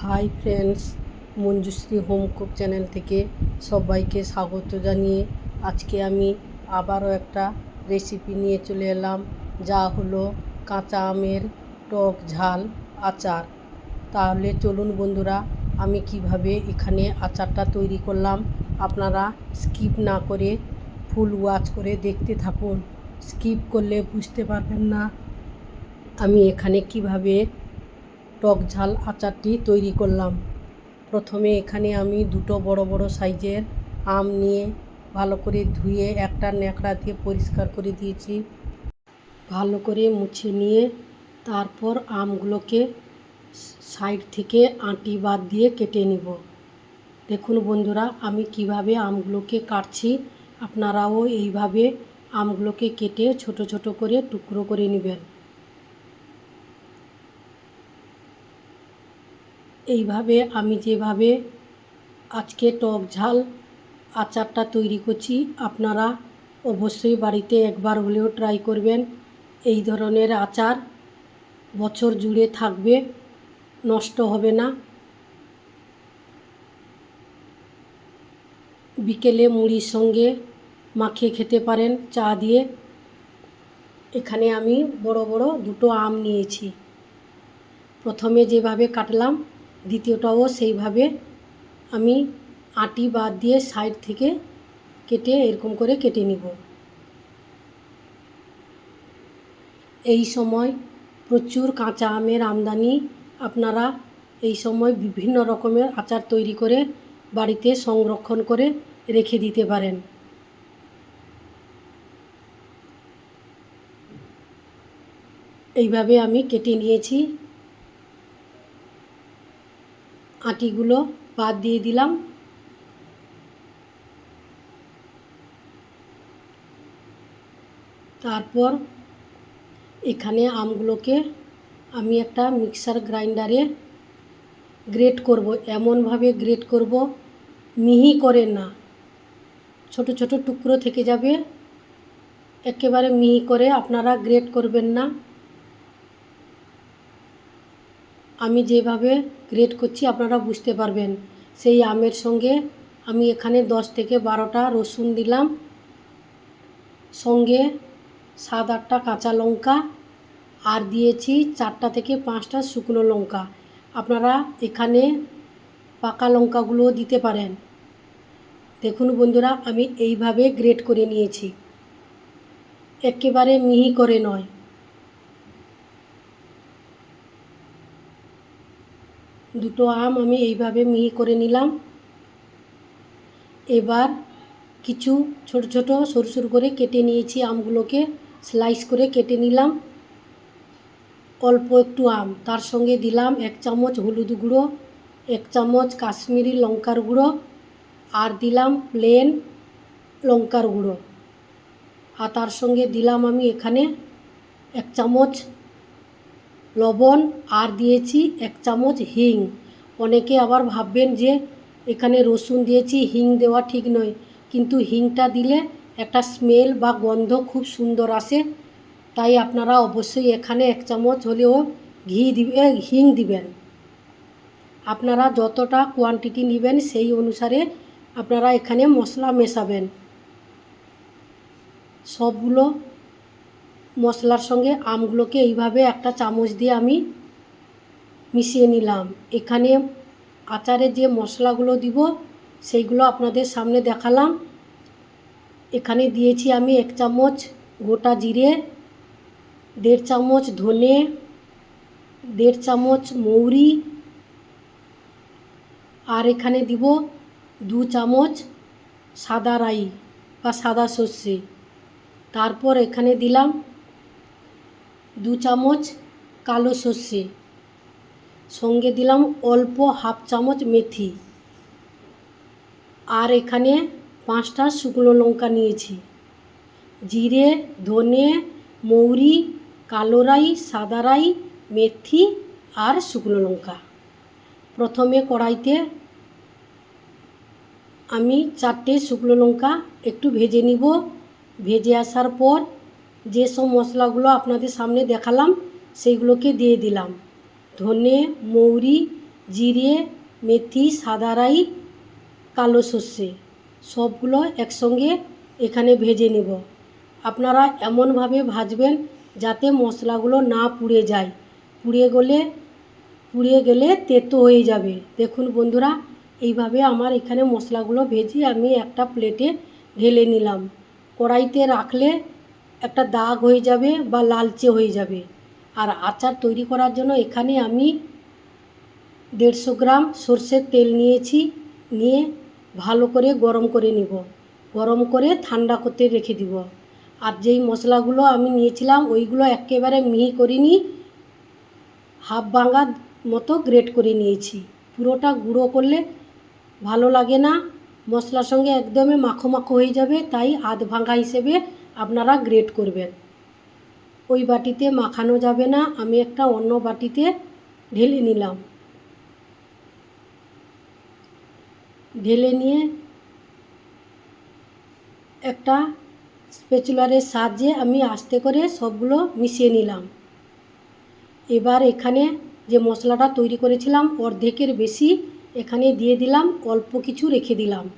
Hi friends, Manjushree home cook channel থেকে সবাইকে স্বাগত জানিয়ে আজকে আমি আবারও একটা রেসিপি নিয়ে চলে এলাম, যা হলো কাঁচা আমের টক ঝাল আচার। তাহলে চলুন বন্ধুরা, আমি কীভাবে এখানে আচারটা তৈরি করলাম, আপনারা স্কিপ না করে ফুল ওয়াচ করে দেখতে থাকুন। স্কিপ করলে বুঝতে পারবেন না, আমি এখানে কীভাবে টক ঝাল আচারটি তৈরি করলাম। প্রথমে এখানে আমি দুটো বড় বড় সাইজের আম নিয়ে ভালো করে ধুয়ে একটা ন্যাকড়া দিয়ে পরিষ্কার করে দিয়েছি। ভালো করে মুছে নিয়ে তারপর আমগুলোকে সাইড থেকে আঁটি বাদ দিয়ে কেটে নিব। দেখুন বন্ধুরা, আমি কীভাবে আমগুলোকে কাটছি, আপনারাও এইভাবে আমগুলোকে কেটে ছোট ছোট করে টুকরো করে নেবেন। এইভাবে আমি যেভাবে আজকে টক ঝাল আচারটা তৈরি করছি, আপনারা অবশ্যই বাড়িতে একবার হলেও ট্রাই করবেন। এই ধরনের আচার বছর জুড়ে থাকবে, নষ্ট হবে না। বিকেলে মুড়ির সঙ্গে মাখিয়ে খেতে পারেন, চা দিয়ে। এখানে আমি বড় বড় দুটো আম নিয়েছি। প্রথমে যেভাবে কাটলাম দ্বিতীয়টাও সেইভাবে আমি আটি বাদ দিয়ে সাইড থেকে কেটে এরকম করে কেটে নিব। এই সময় প্রচুর কাঁচা আমের আমদানি। আপনারা এই সময় বিভিন্ন রকমের আচার তৈরি করে বাড়িতে সংরক্ষণ করে রেখে দিতে পারেন। এইভাবে আমি কেটে নিয়েছি। আটিগুলো বাদ দিয়ে দিলাম। তারপর এখানে আমগুলোকে আমি একটা মিক্সার গ্রাইন্ডারে গ্রেট করব। এমনভাবে গ্রেট করব, মিহি করে না। ছোট ছোট টুকরো থেকে যাবে। একেবারে মিহি করে আপনারা গ্রেট করবেন না। আমি যেভাবে গ্রেট করছি আপনারা বুঝতে পারবেন। সেই আমের সঙ্গে আমি এখানে দশ থেকে বারোটা রসুন দিলাম। সঙ্গে সাত আটটা কাঁচা লঙ্কা আর দিয়েছি চারটা থেকে পাঁচটা শুকনো লঙ্কা। আপনারা এখানে পাকা লঙ্কাগুলোও দিতে পারেন। দেখুন বন্ধুরা, আমি এইভাবে গ্রেট করে নিয়েছি। একেবারে মিহি করে নয়। দুটো আম আমি এইভাবে মিহি করে নিলাম। এবার কিছু ছোট ছোট সরু সরু করে কেটে নিয়েছি আমগুলোকে স্লাইস করে কেটে নিলাম। অল্প একটু আম, তার সঙ্গে দিলাম এক চামচ হলুদ গুঁড়ো, এক চামচ কাশ্মীরি লঙ্কার গুঁড়ো, আর দিলাম প্লেন লঙ্কার গুঁড়ো। আর তার সঙ্গে দিলাম আমি এখানে এক চামচ লবণ আর দিয়েছি এক চামচ হিং। অনেকে আবার ভাববেন যে এখানে রসুন দিয়েছি, হিং দেওয়া ঠিক নয়। কিন্তু হিংটা দিলে একটা স্মেল বা গন্ধ খুব সুন্দর আসে। তাই আপনারা অবশ্যই এখানে এক চামচ হলেও ঘি দিবে হিং দিবেন। আপনারা যতটা কোয়ান্টিটি নেবেন সেই অনুসারে আপনারা এখানে মশলা মেশাবেন। সবগুলো মশলার সঙ্গে আমগুলোকে এইভাবে একটা চামচ দিয়ে আমি মিশিয়ে নিলাম। এখানে আচারে যে মশলাগুলো দিব, সেইগুলো আপনাদের সামনে দেখালাম। এখানে দিয়েছি আমি এক চামচ গোটা জিরে, দেড় চামচ ধনে, দেড় চামচ মৌরি, আর এখানে দিব দু চামচ সাদা রাই বা সাদা সর্ষে। তারপর এখানে দিলাম দু চামচ কালো সর্ষে। সঙ্গে দিলাম অল্প হাফ চামচ মেথি। আর এখানে পাঁচটা শুকনো লঙ্কা নিয়েছি। জিরে, ধনে, মৌরি, কালো রাই, সাদা রাই, মেথি আর শুকনো লঙ্কা। প্রথমে কড়াইতে আমি চারটে শুকনো লঙ্কা একটু ভেজে নিব। ভেজে আসার পর যেসব মশলাগুলো আপনাদের সামনে দেখালাম, সেইগুলোকে দিয়ে দিলাম। ধনে, মৌরি, জিরে, মেথি, সাদা রাই, কালো সর্ষে, সবগুলো একসঙ্গে এখানে ভেজে নেব। আপনারা এমনভাবে ভাজবেন যাতে মশলাগুলো না পুড়ে যায়। পুড়ে গেলে পুড়ে গেলে তেতো হয়ে যাবে। দেখুন বন্ধুরা, এইভাবে আমার এখানে মশলাগুলো ভেজে আমি একটা প্লেটে ঢেলে নিলাম। কড়াইতে রাখলে একটা দাগ হয়ে যাবে বা লালচে হয়ে যাবে। আর আচার তৈরি করার জন্য এখানে আমি দেড়শো গ্রাম সর্ষের তেল নিয়েছি, নিয়ে ভালো করে গরম করে নিব। গরম করে ঠান্ডা করতে রেখে দিব। আর যেই মশলাগুলো আমি নিয়েছিলাম, ওইগুলো একেবারে মিহি করিনি, হাফ ভাঙা মতো গ্রেট করে নিয়েছি। পুরোটা গুঁড়ো করলে ভালো লাগে না, মশলার সঙ্গে একদমই মাখো মাখো হয়ে যাবে, তাই আধ ভাঙা হিসেবে আপনারা গ্রেট করবেন। ওই বাটিতে মাখানো যাবে না, আমি একটা অন্য বাটিতে ঢেলে নিলাম। ঢেলে নিয়ে একটা স্পেচুলারের সাহায্যে আমি আস্তে করে সবগুলো মিশিয়ে নিলাম। এবার এখানে যে মশলাটা তৈরি করেছিলাম, অর্ধেকের বেশি এখানে দিয়ে দিলাম, অল্প কিছু রেখে দিলাম।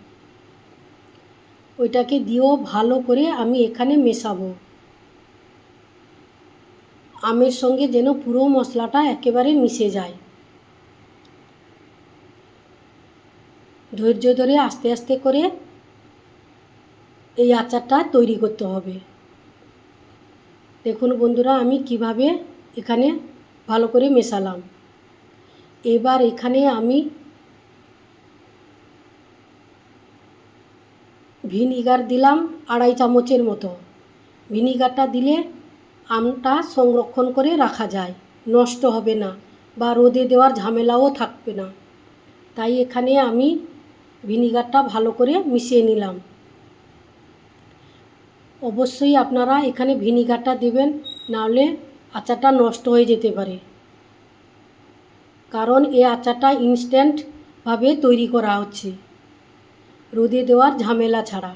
ওইটাকে দিয়েও ভালো করে আমি এখানে মেশাবো। আমের সঙ্গে যেন পুরো মশলাটা একেবারে মিশে যায়। ধৈর্য ধরে আস্তে আস্তে করে এই আচারটা তৈরি করতে হবে। দেখুন বন্ধুরা, আমি কীভাবে এখানে ভালো করে মেশালাম। এবার এখানে আমি ভিনিগার দিলাম আড়াই চামচের মতো। ভিনিগারটা দিলে আমটা সংরক্ষণ করে রাখা যায়, নষ্ট হবে না বা রোদে দেওয়ার ঝামেলাও থাকবে না। তাই এখানে আমি ভিনিগারটা ভালো করে মিশিয়ে নিলাম। অবশ্যই আপনারা এখানে ভিনিগারটা দেবেন, নাহলে আচারটা নষ্ট হয়ে যেতে পারে। কারণ এই আচারটা ইনস্ট্যান্টভাবে তৈরি করা হচ্ছে। রোদে দেওয়ার ঝামেলা ছাড়া।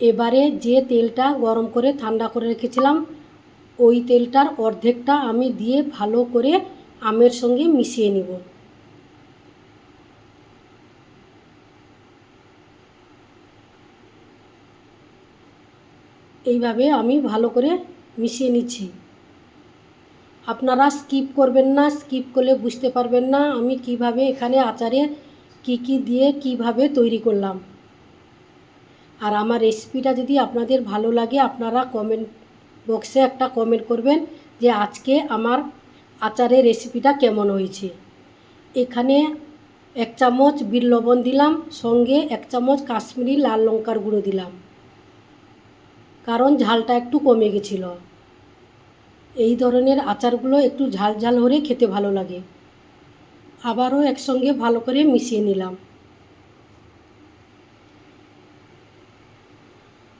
এবারে যে তেলটা গরম করে ঠান্ডা করে রেখেছিলাম, ওই তেলটার অর্ধেকটা আমি দিয়ে ভালো করে আমের সঙ্গে মিশিয়ে নিব। এইভাবে আমি ভালো করে মিশিয়ে নিচ্ছি। আপনারা স্কিপ করবেন না, স্কিপ করলে বুঝতে পারবেন না আমি কীভাবে এখানে আচারে কি কি দিয়ে কীভাবে তৈরি করলাম। আর আমার রেসিপিটা যদি আপনাদের ভালো লাগে, আপনারা কমেন্ট বক্সে একটা কমেন্ট করবেন যে আজকে আমার আচারের রেসিপিটা কেমন হয়েছে। এখানে এক চামচ বিল লবণ দিলাম, সঙ্গে এক চামচ কাশ্মীরি লাল লঙ্কার গুঁড়ো দিলাম। কারণ ঝালটা একটু কমে গেছিল। এই ধরনের আচারগুলো একটু ঝাল ঝাল হলে খেতে ভালো লাগে। আবারও একসঙ্গে ভালো করে মিশিয়ে নিলাম।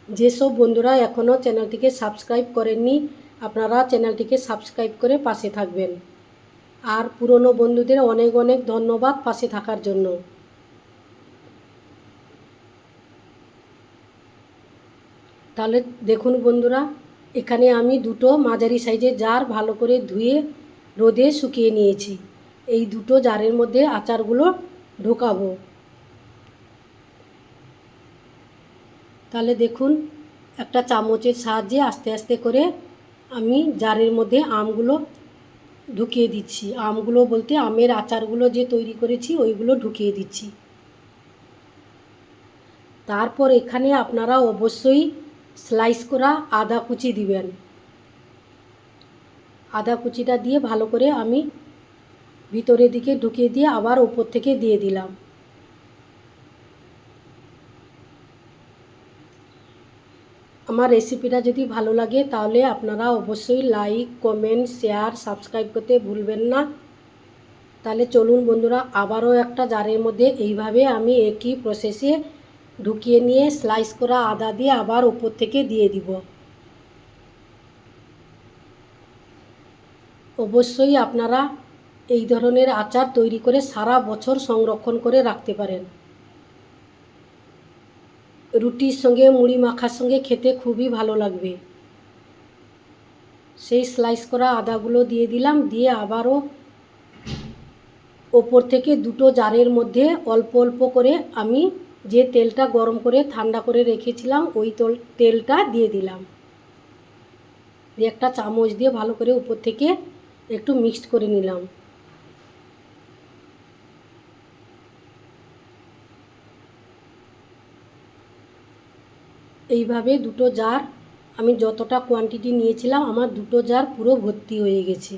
যেসব বন্ধুরা এখনও চ্যানেলটিকে সাবস্ক্রাইব করেননি, আপনারা চ্যানেলটিকে সাবস্ক্রাইব করে পাশে থাকবেন। আর পুরনো বন্ধুদের অনেক অনেক ধন্যবাদ পাশে থাকার জন্য। তাহলে দেখুন বন্ধুরা, এখানে আমি দুটো মাঝারি সাইজের জার ভালো করে ধুয়ে, রোদে শুকিয়ে নিয়েছি। এই দুটো জারের মধ্যে আচারগুলো ঢোকাবো। তাহলে দেখুন, একটা চামচের সাহায্যে আস্তে আস্তে করে আমি জারের মধ্যে আমগুলো ঢুকিয়ে দিচ্ছি। আমগুলো বলতে আমের আচারগুলো যে তৈরি করেছি, ওইগুলো ঢুকিয়ে দিচ্ছি। তারপর এখানে আপনারা অবশ্যই স্লাইস করা আদা কুচি দিবেন। আদা কুচিটা দিয়ে ভালো করে আমি ভিতরের দিকে ঢুকিয়ে দিয়ে আবার ওপর থেকে দিয়ে দিলাম। আমার রেসিপিটা যদি ভালো লাগে তাহলে আপনারা অবশ্যই লাইক, কমেন্ট, শেয়ার, সাবস্ক্রাইব করতে ভুলবেন না। তাহলে চলুন বন্ধুরা, আবারও একটা জারের মধ্যে এইভাবে আমি একই প্রসেসে ঢুকিয়ে নিয়ে স্লাইস করা আদা দিয়ে আবার ওপর থেকে দিয়ে দিব। অবশ্যই আপনারা এই ধরনের আচার তৈরি করে সারা বছর সংরক্ষণ করে রাখতে পারেন। রুটির সঙ্গে, মুড়ি মাখার সঙ্গে খেতে খুবই ভালো লাগবে। সেই স্লাইস করা আদাগুলো দিয়ে দিলাম, দিয়ে আবারও ওপর থেকে দুটো জারের মধ্যে অল্প অল্প করে আমি যে তেলটা গরম করে ঠান্ডা করে রেখেছিলাম, ওই তল তেলটা দিয়ে দিলাম। দিয়ে একটা চামচ দিয়ে ভালো করে উপর থেকে একটু মিক্সড করে নিলাম। এইভাবে দুটো জার আমি যতটা কোয়ান্টিটি নিয়েছিলাম, আমার দুটো জার পুরো ভর্তি হয়ে গেছে।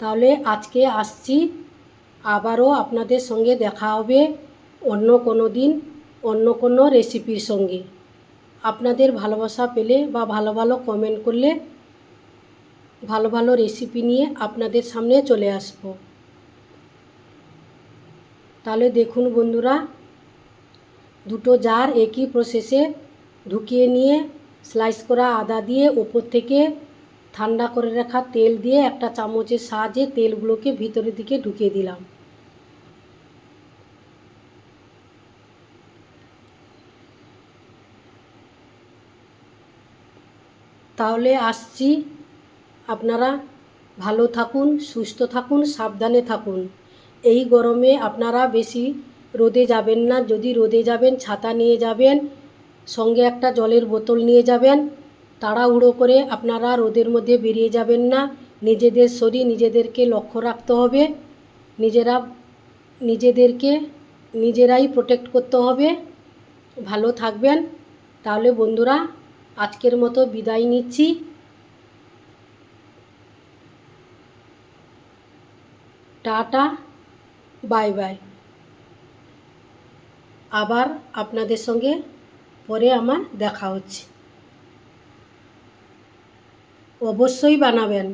তাহলে আজকে আসছি, আবারও আপনাদের সঙ্গে দেখা হবে অন্য কোনো দিন, অন্য কোনো রেসিপির সঙ্গে। আপনাদের ভালোবাসা পেলে বা ভালো ভালো কমেন্ট করলে ভালো ভালো রেসিপি নিয়ে আপনাদের সামনে চলে আসব। তাহলে দেখুন বন্ধুরা দুটো জার একই প্রসেসে ঢুকিয়ে নিয়ে স্লাইস করা আদা দিয়ে ওপর থেকে ঠান্ডা করে রাখা তেল দিয়ে একটা চামচের সাহায্যে তেলগুলোকে ভিতরের দিকে ঢুকিয়ে দিলাম। তাহলে আসছি। আপনারা ভালো থাকুন, সুস্থ থাকুন, সাবধানে থাকুন। এই গরমে আপনারা বেশি রোদে যাবেন না, যদি রোদে যাবেন, ছাতা নিয়ে যাবেন, সঙ্গে একটা জলের বোতল নিয়ে যাবেন, তাড়াহুড়ো করে আপনারা রোদের মধ্যে বেরিয়ে যাবেন না। নিজেদের শরীর নিজেদেরকে লক্ষ্য রাখতে হবে, নিজেরা, নিজেদেরকে, নিজেরাই প্রোটেক্ট করতে হবে। ভালো থাকবেন। তাহলে বন্ধুরা, আজকের মতো বিদায় নিচ্ছি। Tata, bye bye. আবার আপনাদের সঙ্গে পরে আমার দেখা হচ্ছে। অবশ্যই বানাবেন।